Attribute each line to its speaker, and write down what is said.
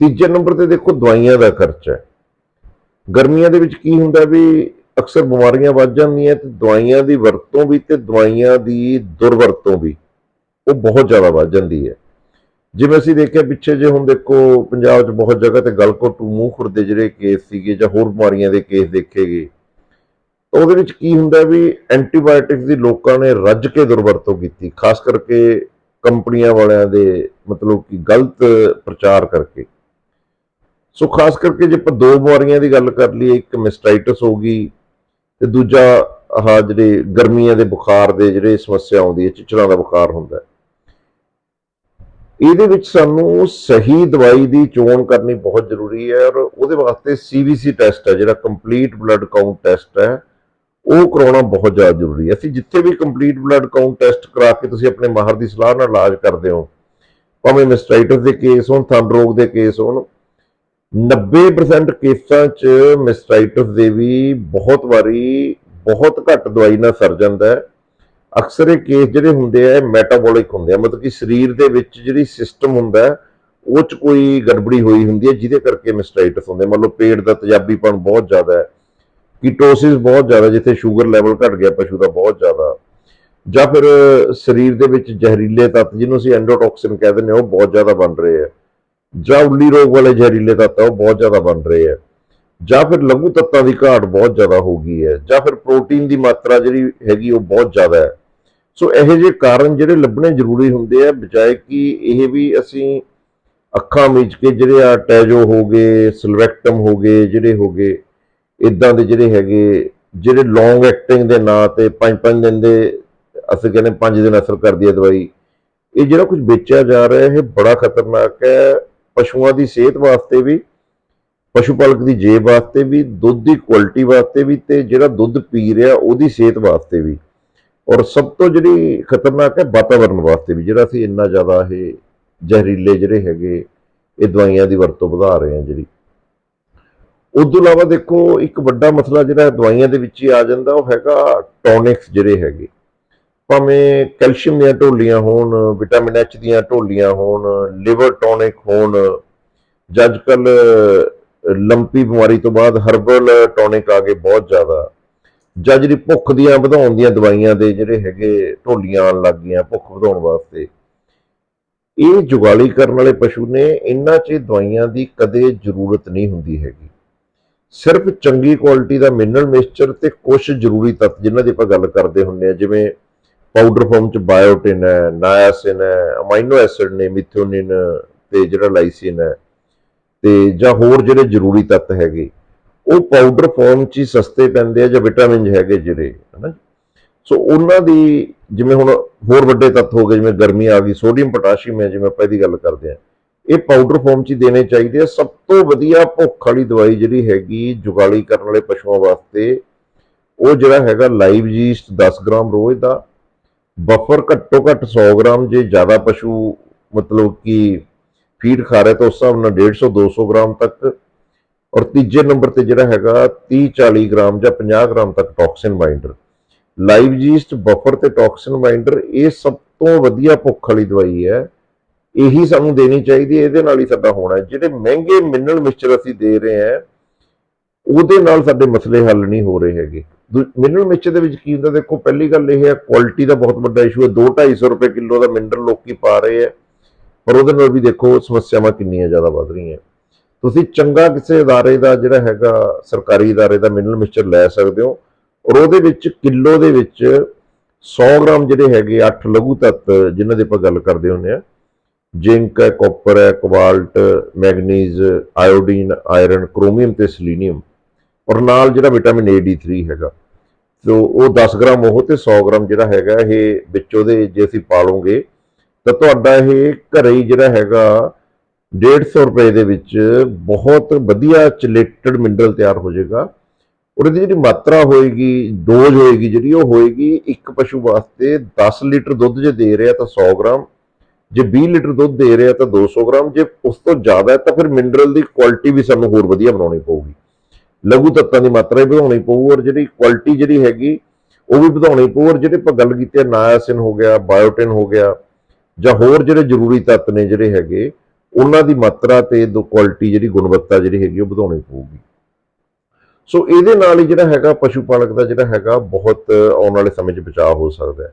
Speaker 1: ਤੀਜੇ ਨੰਬਰ ਤੇ ਦੇਖੋ ਦਵਾਈਆਂ ਦਾ ਖਰਚਾ ਗਰਮੀਆਂ ਦੇ ਵਿੱਚ ਕੀ ਹੁੰਦਾ ਵੀ ਅਕਸਰ ਬਿਮਾਰੀਆਂ ਵੱਧ ਜਾਂਦੀਆਂ ਤੇ ਦਵਾਈਆਂ ਦੀ ਵਰਤੋਂ ਵੀ ਤੇ ਦਵਾਈਆਂ ਦੀ ਦੁਰਵਰਤੋਂ ਵੀ ਉਹ ਬਹੁਤ ਜ਼ਿਆਦਾ ਵੱਧ ਜਾਂਦੀ ਹੈ। ਜਿਵੇਂ ਅਸੀਂ ਦੇਖਿਆ ਪਿੱਛੇ ਜੇ ਹੁਣ ਦੇਖੋ ਪੰਜਾਬ 'ਚ ਬਹੁਤ ਜਗ੍ਹਾ ਤੇ ਗਲਕੋਟ ਮੂੰਹ ਖੁਰਦੇ ਜਿਹੜੇ ਕੇਸ ਸੀਗੇ ਜਾਂ ਹੋਰ ਬਿਮਾਰੀਆਂ ਦੇ ਕੇਸ ਦੇਖੇ ਗਏ ਉਹਦੇ ਵਿੱਚ ਕੀ ਹੁੰਦਾ ਵੀ ਐਂਟੀਬਾਇਓਟਿਕਸ ਦੀ ਲੋਕਾਂ ਨੇ ਰੱਜ ਕੇ ਦੁਰਵਰਤੋਂ ਕੀਤੀ, ਖਾਸ ਕਰਕੇ ਕੰਪਨੀਆਂ ਵਾਲਿਆਂ ਦੇ ਮਤਲਬ ਕਿ ਗਲਤ ਪ੍ਰਚਾਰ ਕਰਕੇ। ਸੋ ਖਾਸ ਕਰਕੇ ਜੇ ਆਪਾਂ ਦੋ ਬਿਮਾਰੀਆਂ ਦੀ ਗੱਲ ਕਰ ਲਈਏ, ਇੱਕ ਮਿਸਟਾਈਟਸ ਹੋ ਗਈ ਤੇ ਦੂਜਾ ਆਹ ਜਿਹੜੇ ਗਰਮੀਆਂ ਦੇ ਬੁਖਾਰ ਦੇ ਜਿਹੜੇ ਸਮੱਸਿਆ ਆਉਂਦੀ ਹੈ, ਚਿਚੜਾਂ ਦਾ ਬੁਖਾਰ ਹੁੰਦਾ ਇਹਦੇ ਵਿੱਚ ਸਾਨੂੰ ਸਹੀ ਦਵਾਈ ਦੀ ਚੋਣ ਕਰਨੀ ਬਹੁਤ ਜ਼ਰੂਰੀ ਹੈ ਔਰ ਉਹਦੇ ਵਾਸਤੇ ਸੀਬੀਸੀ ਟੈਸਟ ਹੈ, ਜਿਹੜਾ ਕੰਪਲੀਟ ਬਲੱਡ ਕਾਊਂਟ ਟੈਸਟ ਹੈ, ਉਹ ਕਰਾਉਣਾ ਬਹੁਤ ਜ਼ਿਆਦਾ ਜ਼ਰੂਰੀ ਹੈ। ਅਸੀਂ ਜਿੱਥੇ ਵੀ ਕੰਪਲੀਟ ਬਲੱਡ ਕਾਊਂਟ ਟੈਸਟ ਕਰਾ ਕੇ ਤੁਸੀਂ ਆਪਣੇ ਮਾਹਰ ਦੀ ਸਲਾਹ ਨਾਲ ਇਲਾਜ ਕਰਦੇ ਹੋ, ਭਾਵੇਂ ਮਿਸਟਾਈਟਸ ਦੇ ਕੇਸ ਹੋਣ, ਥੰਡ ਰੋਗ ਦੇ ਕੇਸ ਹੋਣ 90% ਕੇਸਾਂ 'ਚ ਮਿਸਟਾਈਟਸ ਦੇ ਵੀ ਬਹੁਤ ਵਾਰੀ ਬਹੁਤ ਘੱਟ ਦਵਾਈ ਨਾਲ ਸਰ ਜਾਂਦਾ ਹੈ। ਅਕਸਰ ਇਹ ਕੇਸ ਜਿਹੜੇ ਹੁੰਦੇ ਆ ਮੈਟਾਬੋਲਿਕ ਹੁੰਦੇ ਆ, ਮਤਲਬ ਕਿ ਸਰੀਰ ਦੇ ਵਿੱਚ ਜਿਹੜੀ ਸਿਸਟਮ ਹੁੰਦਾ ਉਹ 'ਚ ਕੋਈ ਗੜਬੜੀ ਹੋਈ ਹੁੰਦੀ ਹੈ, ਜਿਹਦੇ ਕਰਕੇ ਮਿਸਟਾਈਟਸ ਹੁੰਦੇ ਮੰਨ ਲਓ ਪੇਟ ਦਾ ਤੇਜ਼ਾਬੀਪਣ ਬਹੁਤ ਜ਼ਿਆਦਾ ਹੈ ਕੀਟੋਸਿਸ ਬਹੁਤ ਜ਼ਿਆਦਾ, ਜਿੱਥੇ ਸ਼ੂਗਰ ਲੈਵਲ ਘਟ ਗਿਆ, ਪਸ਼ੂ ਦਾ ਬਹੁਤ ਜ਼ਿਆਦਾ। ਜਾਂ ਫਿਰ ਸਰੀਰ ਦੇ ਵਿੱਚ ਜ਼ਹਿਰੀਲੇ ਤੱਤ, ਜਿਹਨੂੰ ਅਸੀਂ ਐਂਡੋਟੌਕਸਿਨ ਕਹਿ ਦਿੰਦੇ ਹਾਂ, ਉਹ ਬਹੁਤ ਜ਼ਿਆਦਾ ਬਣ ਰਹੇ ਆ। ਜਾਂ ਉੱਲੀ ਰੋਗ ਵਾਲੇ ਜ਼ਹਿਰੀਲੇ ਤੱਤ ਆ, ਉਹ ਬਹੁਤ ਜ਼ਿਆਦਾ ਬਣ ਰਹੇ ਆ। ਜਾਂ ਫਿਰ ਲਘੂ ਤੱਤਾਂ ਦੀ ਘਾਟ ਬਹੁਤ ਜ਼ਿਆਦਾ ਹੋ ਗਈ ਹੈ, ਜਾਂ ਫਿਰ ਪ੍ਰੋਟੀਨ ਦੀ ਮਾਤਰਾ ਜਿਹੜੀ ਹੈਗੀ ਉਹ ਬਹੁਤ ਜ਼ਿਆਦਾ ਹੈ। ਸੋ ਇਹੋ ਜਿਹੇ ਕਾਰਨ ਜਿਹੜੇ ਲੱਭਣੇ ਜ਼ਰੂਰੀ ਹੁੰਦੇ ਆ, ਬਜਾਏ ਕਿ ਇਹ ਵੀ ਅਸੀਂ ਅੱਖਾਂ ਮੀਚ ਕੇ ਜਿਹੜੇ ਆ ਟੈਜੋ ਹੋ ਗਏ, ਸਿਲਵੈਕਟਮ ਹੋ ਗਏ, ਜਿਹੜੇ ਹੋ ਗਏ ਇਦਾਂ ਦੇ ਜਿਹੜੇ ਹੈਗੇ, ਜਿਹੜੇ ਲੌਂਗ ਐਕਟਿੰਗ ਦੇ ਨਾਂ ਤੇ 5-5 ਦਿਨ ਦੇ ਅਸੀਂ ਕਹਿੰਦੇ 5 ਦਿਨ ਅਸਰ ਕਰਦੀ ਹੈ ਦਵਾਈ, ਇਹ ਜਿਹੜਾ ਕੁਝ ਵੇਚਿਆ ਜਾ ਰਿਹਾ, ਇਹ ਬੜਾ ਖਤਰਨਾਕ ਹੈ। ਪਸ਼ੂਆਂ ਦੀ ਸਿਹਤ ਵਾਸਤੇ ਵੀ, ਪਸ਼ੂ ਪਾਲਕ ਦੀ ਜੇਬ ਵਾਸਤੇ ਵੀ, ਦੁੱਧ ਦੀ ਕੁਆਲਿਟੀ ਵਾਸਤੇ ਵੀ ਤੇ ਜਿਹੜਾ ਦੁੱਧ ਪੀ ਰਿਹਾ ਉਹਦੀ ਸਿਹਤ ਵਾਸਤੇ ਵੀ। ਔਰ ਸਭ ਤੋਂ ਜਿਹੜੀ ਖਤਰਨਾਕ ਹੈ ਵਾਤਾਵਰਣ ਵਾਸਤੇ ਵੀ, ਜਿਹੜਾ ਅਸੀਂ ਇੰਨਾ ਜ਼ਿਆਦਾ ਇਹ ਜ਼ਹਿਰੀਲੇ ਜਿਹੜੇ ਹੈਗੇ, ਇਹ ਦਵਾਈਆਂ ਦੀ ਵਰਤੋਂ ਵਧਾ ਰਹੇ ਹਾਂ ਜਿਹੜੀ। ਉਸ ਤੋਂ ਇਲਾਵਾ ਦੇਖੋ, ਇੱਕ ਵੱਡਾ ਮਸਲਾ ਜਿਹੜਾ ਦਵਾਈਆਂ ਦੇ ਵਿੱਚ ਹੀ ਆ ਜਾਂਦਾ, ਉਹ ਹੈਗਾ ਟੌਨਿਕਸ ਜਿਹੜੇ ਹੈਗੇ। ਭਾਵੇਂ ਕੈਲਸ਼ੀਅਮ ਦੀਆਂ ਢੋਲੀਆਂ ਹੋਣ, ਵਿਟਾਮਿਨ ਐਚ ਦੀਆਂ ਢੋਲੀਆਂ ਹੋਣ ਲਿਵਰ ਟੋਨਿਕ ਹੋਣ, ਜਾਂ ਅੱਜ ਕੱਲ ਲੰਪੀ ਬਿਮਾਰੀ ਤੋਂ ਬਾਅਦ ਹਰਬਲ ਟੋਨਿਕ ਆ ਗਏ ਬਹੁਤ ਜ਼ਿਆਦਾ। ਜਾਂ ਜਿਹੜੀ ਭੁੱਖ ਦੀਆਂ ਵਧਾਉਣ ਦੀਆਂ ਦਵਾਈਆਂ ਦੇ ਜਿਹੜੇ ਹੈਗੇ ਢੋਲੀਆਂ ਆਉਣ ਲੱਗ ਗਈਆਂ ਭੁੱਖ ਵਧਾਉਣ ਵਾਸਤੇ। ਇਹ ਜੁਗਾਲੀ ਕਰਨ ਵਾਲੇ ਪਸ਼ੂ ਨੇ ਇਹਨਾਂ 'ਚ ਦਵਾਈਆਂ ਦੀ ਕਦੇ ਜ਼ਰੂਰਤ ਨਹੀਂ ਹੁੰਦੀ ਹੈਗੀ। ਸਿਰਫ ਚੰਗੀ ਕੁਆਲਿਟੀ ਦਾ ਮਿਨਰਲ ਮਿਕਸਚਰ ਤੇ ਕੁਝ ਜ਼ਰੂਰੀ ਤੱਤ, ਜਿਨ੍ਹਾਂ ਦੀ ਆਪਾਂ ਗੱਲ ਕਰਦੇ ਹੁੰਦੇ ਆ ਜਿਵੇਂ ਪਾਊਡਰ ਫਾਰਮ 'ਚ ਬਾਇਓਟਿਨ ਹੈ, ਨਾਇਆਸਿਨ ਹੈ, ਅਮਾਈਨੋ ਐਸਿਡ ਨੇ, ਮਿਥਿਓਨਿਨ ਤੇ ਜਿਹੜਾ ਲਾਈਸਿਨ ਹੈ ਤੇ ਜਾਂ ਹੋਰ ਜਿਹੜੇ ਜ਼ਰੂਰੀ ਤੱਤ ਹੈਗੇ, ਉਹ ਪਾਊਡਰ ਫਾਰਮ 'ਚ ਹੀ ਸਸਤੇ ਪੈਂਦੇ ਆ ਜਾਂ ਵਿਟਾਮਿਨ ਹੈਗੇ ਜਿਹੜੇ, ਹਨਾ ਸੋ ਉਹਨਾਂ ਦੀ ਜਿਵੇਂ ਹੁਣ ਹੋਰ ਵੱਡੇ ਤੱਤ ਹੋ ਗਏ, ਜਿਵੇਂ ਗਰਮੀ ਆ ਗਈ, ਸੋਡੀਅਮ, ਪੋਟਾਸ਼ੀਅਮ ਹੈ, ਜਿਵੇਂ ਆਪਾਂ ਇਹਦੀ ਗੱਲ ਕਰਦੇ ਆ ਇਹ ਪਾਊਡਰ ਫਾਰਮ 'ਚ ਹੀ ਦੇਣੇ ਚਾਹੀਦੇ ਆ। ਸਭ ਤੋਂ ਵਧੀਆ ਭੁੱਖ ਵਾਲੀ ਦਵਾਈ ਜਿਹੜੀ ਹੈਗੀ, ਜੁਗਾਲੀ ਕਰਨ ਵਾਲੇ ਪਸ਼ੂਆਂ ਵਾਸਤੇ, ਉਹ ਜਿਹੜਾ ਹੈਗਾ ਲਾਈਵ ਜੀਸਟ 10 ਗ੍ਰਾਮ ਰੋਜ਼ ਦਾ ਬਫਰ ਘੱਟੋ ਘੱਟ 100 ਗ੍ਰਾਮ, ਜੇ ਜ਼ਿਆਦਾ ਪਸ਼ੂ ਮਤਲਬ ਕਿ ਫੀਡ ਖਾ ਰਿਹਾ ਤਾਂ ਉਸ ਹਿਸਾਬ ਨਾਲ 150 200 ਗ੍ਰਾਮ ਤੱਕ। ਔਰ ਤੀਜੇ ਨੰਬਰ ਤੇ ਜਿਹੜਾ ਹੈਗਾ 30 40 ਗ੍ਰਾਮ ਜਾਂ 50 ਗ੍ਰਾਮ ਤੱਕ toxin binder live yeast buffer ਤੇ ਟੌਕਸਿਨ ਬਾਈਂਡਰ ਇਹ ਸਭ ਤੋਂ ਵਧੀਆ ਭੁੱਖ ਵਾਲੀ ਦਵਾਈ ਹੈ। ਇਹੀ ਸਾਨੂੰ ਦੇਣੀ ਚਾਹੀਦੀ ਹੈ, ਇਹਦੇ ਨਾਲ ਹੀ ਸਾਡਾ ਹੋਣਾ ਜਿਹੜੇ ਮਹਿੰਗੇ ਮਿਨਰਲ ਮਿਕਸਚਰ ਅਸੀਂ ਦੇ ਰਹੇ ਹਾਂ, ਉਹਦੇ ਨਾਲ ਸਾਡੇ ਮਸਲੇ ਹੱਲ ਨਹੀਂ ਹੋ ਰਹੇ ਹੈਗੇ। ਮਿਨਰਲ ਮਿਕਸਚਰ ਦੇ ਵਿੱਚ ਕੀ ਹੁੰਦਾ, ਦੇਖੋ, ਪਹਿਲੀ ਗੱਲ ਇਹ ਹੈ ਕੁਆਲਿਟੀ ਦਾ ਬਹੁਤ ਵੱਡਾ ਇਸ਼ੂ ਹੈ। 2-250 ਰੁਪਏ ਕਿਲੋ ਦਾ ਮਿਨਰਲ ਲੋਕੀ ਪਾ ਰਹੇ ਹੈ। ਪਰ ਉਹਦੇ ਨਾਲ ਵੀ ਦੇਖੋ, ਸਮੱਸਿਆਵਾਂ ਕਿੰਨੀਆਂ ਜ਼ਿਆਦਾ ਵੱਧ ਰਹੀਆਂ। ਤੁਸੀਂ ਚੰਗਾ ਕਿਸੇ ਅਦਾਰੇ ਦਾ ਜਿਹੜਾ ਹੈਗਾ, ਸਰਕਾਰੀ ਅਦਾਰੇ ਦਾ ਮਿਨਰਲ ਮਿਕਸਚਰ ਲੈ ਸਕਦੇ ਹੋ, ਔਰ ਉਹਦੇ ਵਿੱਚ ਕਿਲੋ ਦੇ ਵਿੱਚ 100 ਗ੍ਰਾਮ ਜਿਹੜੇ ਹੈਗੇ 8 ਲਘੂ ਤੱਤ, ਜਿਨ੍ਹਾਂ ਦੀ ਆਪਾਂ ਗੱਲ ਕਰਦੇ ਹੁੰਦੇ ਆ ਜ਼ਿੰਕ ਹੈ, ਕਾਪਰ ਹੈ, cobalt, manganese, iodine, iron, chromium ਤੇ ਸੈਲੀਨੀਅਮ। ਔਰ ਨਾਲ ਜਿਹੜਾ ਵਿਟਾਮਿਨ ਏ ਡੀ 3 ਹੈਗਾ ਸੋ ਉਹ 10 ਗ੍ਰਾਮ ਉਹ ਤੇ 100 ਗ੍ਰਾਮ ਜਿਹੜਾ ਹੈਗਾ ਇਹ ਵਿੱਚ ਉਹਦੇ ਜੇ ਅਸੀਂ ਪਾਲੋਗੇ, ਤਾਂ ਤੁਹਾਡਾ ਇਹ ਘਰੇ ਹੀ ਜਿਹੜਾ ਹੈਗਾ 150 ਰੁਪਏ ਦੇ ਵਿੱਚ ਬਹੁਤ ਵਧੀਆ ਚਲੇਟਡ ਮਿਨਰਲ ਤਿਆਰ ਹੋ ਜਾਏਗਾ ਔਰ ਇਹਦੀ ਜਿਹੜੀ ਮਾਤਰਾ ਹੋਏਗੀ, ਡੋਜ਼ ਹੋਏਗੀ ਜਿਹੜੀ, ਉਹ ਹੋਏਗੀ ਇੱਕ ਪਸ਼ੂ ਵਾਸਤੇ 10 ਲੀਟਰ ਦੁੱਧ ਜੇ ਦੇ ਰਿਹਾ ਤਾਂ 100 ਗ੍ਰਾਮ, ਜੇ 20 ਲੀਟਰ ਦੁੱਧ ਦੇ ਰਿਹਾ ਤਾਂ 200 ਗ੍ਰਾਮ, ਜੇ ਉਸ ਤੋਂ ਜ਼ਿਆਦਾ ਹੈ ਤਾਂ ਫਿਰ ਮਿਨਰਲ ਦੀ ਕੁਆਲਿਟੀ ਵੀ ਸਾਨੂੰ ਹੋਰ ਵਧੀਆ ਬਣਾਉਣੀ ਪਊਗੀ। ਲਘੂ ਤੱਤਾਂ ਦੀ ਮਾਤਰਾ ਵੀ ਵਧਾਉਣੀ ਪਊ ਔਰ ਜਿਹੜੀ ਕੁਆਲਿਟੀ ਜਿਹੜੀ ਹੈਗੀ, ਉਹ ਵੀ ਵਧਾਉਣੀ ਪਊ ਔਰ ਜਿਹੜੇ ਆਪਾਂ ਗੱਲ ਕੀਤੀ ਹੈ ਨਾਇਆਸਿਨ ਹੋ ਗਿਆ ਬਾਇਓਟਿਨ ਹੋ ਗਿਆ ਜਾਂ ਹੋਰ ਜਿਹੜੇ ਜ਼ਰੂਰੀ ਤੱਤ ਨੇ ਜਿਹੜੇ ਹੈਗੇ, ਉਹਨਾਂ ਦੀ ਮਾਤਰਾ ਤੇ ਦੋ ਕੁਆਲਿਟੀ ਜਿਹੜੀ ਗੁਣਵੱਤਾ ਜਿਹੜੀ ਹੈਗੀ ਉਹ ਵਧਾਉਣੀ ਪਊਗੀ। ਸੋ ਇਹਦੇ ਨਾਲ ਹੀ ਜਿਹੜਾ ਹੈਗਾ ਪਸ਼ੂ ਪਾਲਕ ਦਾ ਜਿਹੜਾ ਹੈਗਾ ਬਹੁਤ ਆਉਣ ਵਾਲੇ ਸਮੇਂ 'ਚ ਬਚਾਅ ਹੋ ਸਕਦਾ ਹੈ।